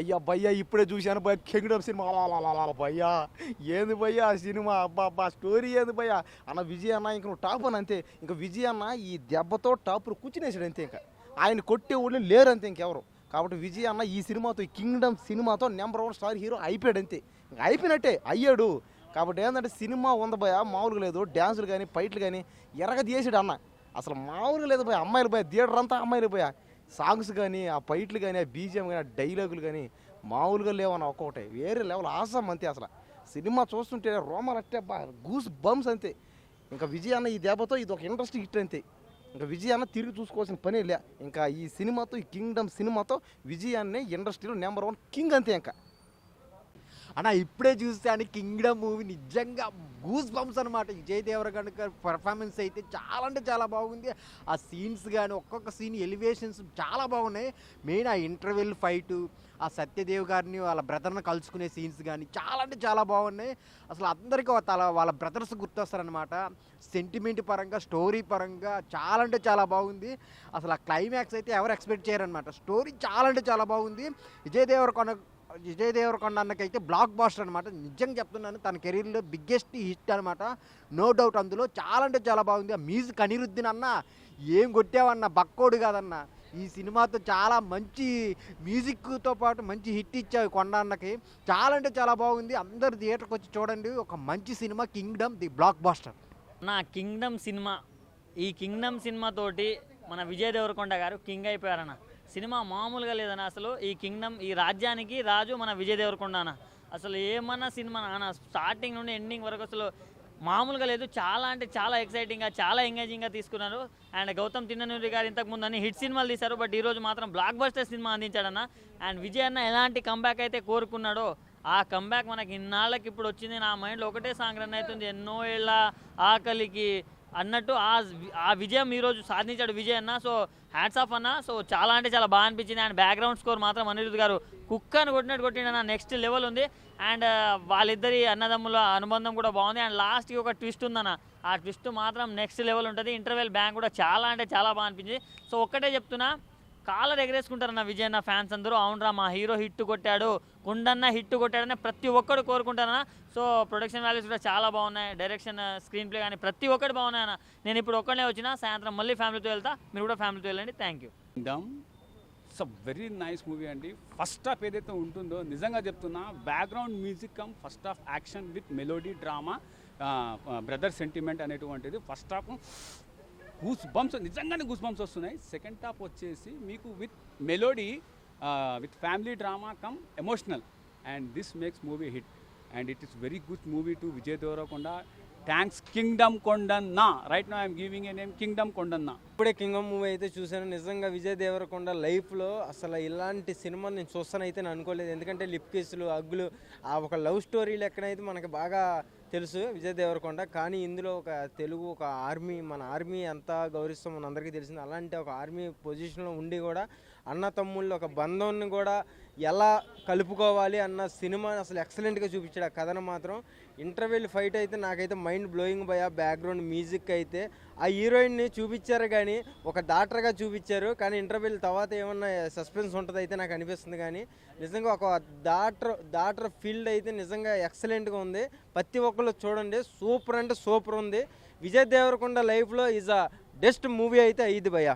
అయ్యా భయ్యా ఇప్పుడే చూశాను భయ్య కింగ్డమ్ సినిమా. అలా భయ్యా. ఏంది భయ్యా ఆ సినిమా? అబ్బా అబ్బా స్టోరీ ఏంది భయ్యా? అన్న విజయ్ అన్న ఇంక నువ్వు టాప్ అని అంతే. ఇంక విజయ్ అన్న ఈ దెబ్బతో టాపులు కూర్చునేసాడు అంతే ఇంకా. ఆయన కొట్టే వాళ్ళు లేరు అంతే ఇంకెవరు కాబట్టి విజయ్ అన్న ఈ సినిమాతో ఈ కింగ్డమ్ సినిమాతో నెంబర్ వన్ స్టార్ హీరో అయిపోయాడు అంతే. ఇంక అయిపోయినట్టే అయ్యాడు. కాబట్టి ఏంటంటే సినిమా ఉంది భయ మామూలుగా లేదు. డ్యాన్సులు కానీ ఫైట్లు కానీ ఎరగ తీసాడు అన్న. అసలు మామూలుగా లేదు భయ అమ్మాయిలు భయ థియేటర్ అంతా అమ్మాయిలు పోయా సాంగ్స్ కానీ ఆ ఫైట్లు కానీ ఆ బీజిఎం కానీ ఆ డైలాగులు కానీ మామూలుగా లేవన్న ఒక్కొక్కటి. వేరే లెవెల్ ఆసం అంతే అసలు. సినిమా చూస్తుంటే రోమాలు అట్టే గూస్ బంప్స్ అంతే. ఇంకా విజయ్ అన్న ఈ దెబ్బతో ఇది ఒక ఇంట్రెస్ట్ హిట్ అంతే. ఇంకా విజయ్ అన్న తిరిగి చూసుకోవాల్సిన పని లే. ఇంకా ఈ సినిమాతో ఈ కింగ్డమ్ సినిమాతో విజయ్ అన్నే ఇండస్ట్రీలో నెంబర్ వన్ కింగ్ అంతే ఇంకా. అన్న ఇప్పుడే చూస్తాను కింగ్డమ్ మూవీ నిజంగా గూస్ బంప్స్ అనమాట విజయ్ దేవరకొండ గారి పర్ఫార్మెన్స్ అయితే చాలా అంటే చాలా బాగుంది. ఆ సీన్స్ కానీ ఒక్కొక్క సీన్ ఎలివేషన్స్ చాలా బాగున్నాయి. మెయిన్ ఆ ఇంటర్వెల్ ఫైటు ఆ సత్యదేవ్ గారిని వాళ్ళ బ్రదర్ని కలుసుకునే సీన్స్ కానీ చాలా అంటే చాలా బాగున్నాయి. అసలు అందరికీ తల వాళ్ళ బ్రదర్స్ గుర్తొస్తారనమాట సెంటిమెంట్ పరంగా స్టోరీ పరంగా చాలా అంటే చాలా బాగుంది. అసలు ఆ క్లైమాక్స్ అయితే ఎవరు ఎక్స్పెక్ట్ చేయరనమాట స్టోరీ చాలా అంటే చాలా బాగుంది. విజయ్ దేవరకొండ విజయ్ దేవరకొండ అన్నకైతే బ్లాక్ బాస్టర్ అనమాట నిజంగా చెప్తున్నాను తన కెరీర్లో బిగ్గెస్ట్ హిట్ అనమాట నో డౌట్ అందులో చాలా అంటే చాలా బాగుంది. ఆ మ్యూజిక్ అనిరుద్దీన్ అన్న ఏం కొట్టావన్న బక్కోడు కాదన్న ఈ సినిమాతో చాలా మంచి మ్యూజిక్తో పాటు మంచి హిట్ ఇచ్చావు కొండ అన్నకి. చాలా అంటే చాలా బాగుంది. అందరు థియేటర్కి వచ్చి చూడండి. ఒక మంచి cinema Kingdom the blockbuster నా కింగ్డమ్ సినిమా ఈ కింగ్డమ్ సినిమాతోటి మన విజయ్ దేవరకొండ గారు కింగ్ అయిపోయారన్న. సినిమా మామూలుగా లేదన్న అసలు ఈ కింగ్డమ్ ఈ రాజ్యానికి రాజు మన విజయ్ దేవరకొండ అన్న. అసలు ఏమన్నా సినిమా అన్న స్టార్టింగ్ నుండి ఎండింగ్ వరకు అసలు మామూలుగా లేదు. చాలా అంటే చాలా ఎక్సైటింగ్గా చాలా ఎంగేజింగ్గా తీసుకున్నారు. అండ్ గౌతమ్ తిన్ననూరి గారు ఇంతకు ముందు అన్ని హిట్ సినిమాలు తీశారు. బట్ ఈరోజు మాత్రం బ్లాక్ బస్టర్ సినిమా అందించాడన్న. అండ్ విజయ్ అన్న ఎలాంటి కంబ్యాక్ అయితే కోరుకున్నాడో ఆ కంబ్యాక్ మనకి ఇన్నాళ్ళకి ఇప్పుడు వచ్చింది. నా మైండ్లో ఒకటే సాంగ్ రన్ అవుతుంది. ఎన్నో ఏళ్ళ ఆకలికి అన్నట్టు ఆ ఆ విజయం ఈరోజు సాధించాడు విజయ్ అన్న. సో హ్యాట్స్ ఆఫ్ అన్న. సో చాలా అంటే చాలా బాగా అనిపించింది. అండ్ బ్యాక్గ్రౌండ్ స్కోర్ మాత్రం అనిరుద్ధ్ గారు కుక్కను కొట్టినట్టు కొట్టిండన్న నెక్స్ట్ లెవెల్ ఉంది. అండ్ వాళ్ళిద్దరి అన్నదమ్ముల అనుబంధం కూడా బాగుంది. అండ్ లాస్ట్కి ఒక ట్విస్ట్ ఉందన్న. ఆ ట్విస్ట్ మాత్రం నెక్స్ట్ లెవెల్ ఉంటుంది. ఇంటర్వెల్ బ్యాంక్ కూడా చాలా అంటే చాలా బాగా అనిపించింది. సో ఒక్కటే చెప్తున్నా. కాలర్ ఎగరేసుకుంటారన్న విజయ్ అన్న ఫ్యాన్స్ అందరూ. అవునరా మా హీరో హిట్ కొట్టాడు. కుండన్న హిట్ కొట్టాడని ప్రతి ఒక్కరు కోరుకుంటారన్న సో ప్రొడక్షన్ వాల్యూస్ కూడా చాలా బాగున్నాయి. డైరెక్షన్ స్క్రీన్ ప్లే కానీ ప్రతి ఒక్కటి బాగున్నాయి అన్న. నేను ఇప్పుడు ఒక్కడే వచ్చిన సాయంత్రం మళ్ళీ ఫ్యామిలీతో వెళ్తా. మీరు కూడా ఫ్యామిలీతో వెళ్ళండి. Thank you kingdom it's a very nice movie అండి. ఫస్ట్ హాఫ్ ఏదైతే ఉంటుందో నిజంగా చెప్తున్నా background music come first half action with melody drama brother sentiment అనేటువంటిది. ఫస్ట్ హాఫ్ గూస్ బంప్స్ నిజంగానే గూస్ బంప్స్ వస్తున్నాయి. సెకండ్ టాప్ వచ్చేసి మీకు with melody with family drama come emotional. And this makes movie hit. And it is very good movie to Vijay Devarakonda. Thanks kingdom Kondanna. Right no I'm giving a name kingdom Kondanna. ఇప్పుడే king movie అయితే చూశాను. నిజంగా విజయ్ దేవరకొండ లైఫ్లో అసలు ఇలాంటి cinema నేను చూస్తానైతే నేను అనుకోలేదు. ఎందుకంటే లిప్ కేసులు అగ్గులు ఆ ఒక లవ్ స్టోరీలు ఎక్కడైతే మనకి బాగా తెలుసు విజయ్ దేవరకొండ. కానీ ఇందులో ఒక తెలుగు ఒక ఆర్మీ మన ఆర్మీ ఎంత గౌరవిస్తాం మన అందరికీ తెలిసింది. అలాంటి ఒక ఆర్మీ పొజిషన్లో ఉండి కూడా అన్న తమ్ముళ్ళు ఒక బంధాన్ని కూడా ఎలా కలుపుకోవాలి అన్న సినిమా అసలు ఎక్సలెంట్గా చూపించాడు ఆ కథను మాత్రం. ఇంటర్వెల్ ఫైట్ అయితే నాకైతే మైండ్ బ్లోయింగ్ బై ఆ బ్యాక్గ్రౌండ్ మ్యూజిక్ అయితే. ఆ హీరోయిన్ని చూపించారు కానీ ఒక డాక్టర్గా చూపించారు. కానీ ఇంటర్వెల్ తర్వాత ఏమన్నా సస్పెన్స్ ఉంటుంది అయితే నాకు అనిపిస్తుంది కానీ నిజంగా ఒక డాక్టర్ డాక్టర్ ఫీల్డ్ అయితే నిజంగా ఎక్సలెంట్గా ఉంది. ప్రతి ఒక్క ఒక్కళ్ళు చూడండి సూపర్ అంటే సూపర్ ఉంది. విజయ్ దేవరకొండ లైఫ్లో ఈజ్ అ బెస్ట్ మూవీ అయితే అయ్యింది భయ్యా.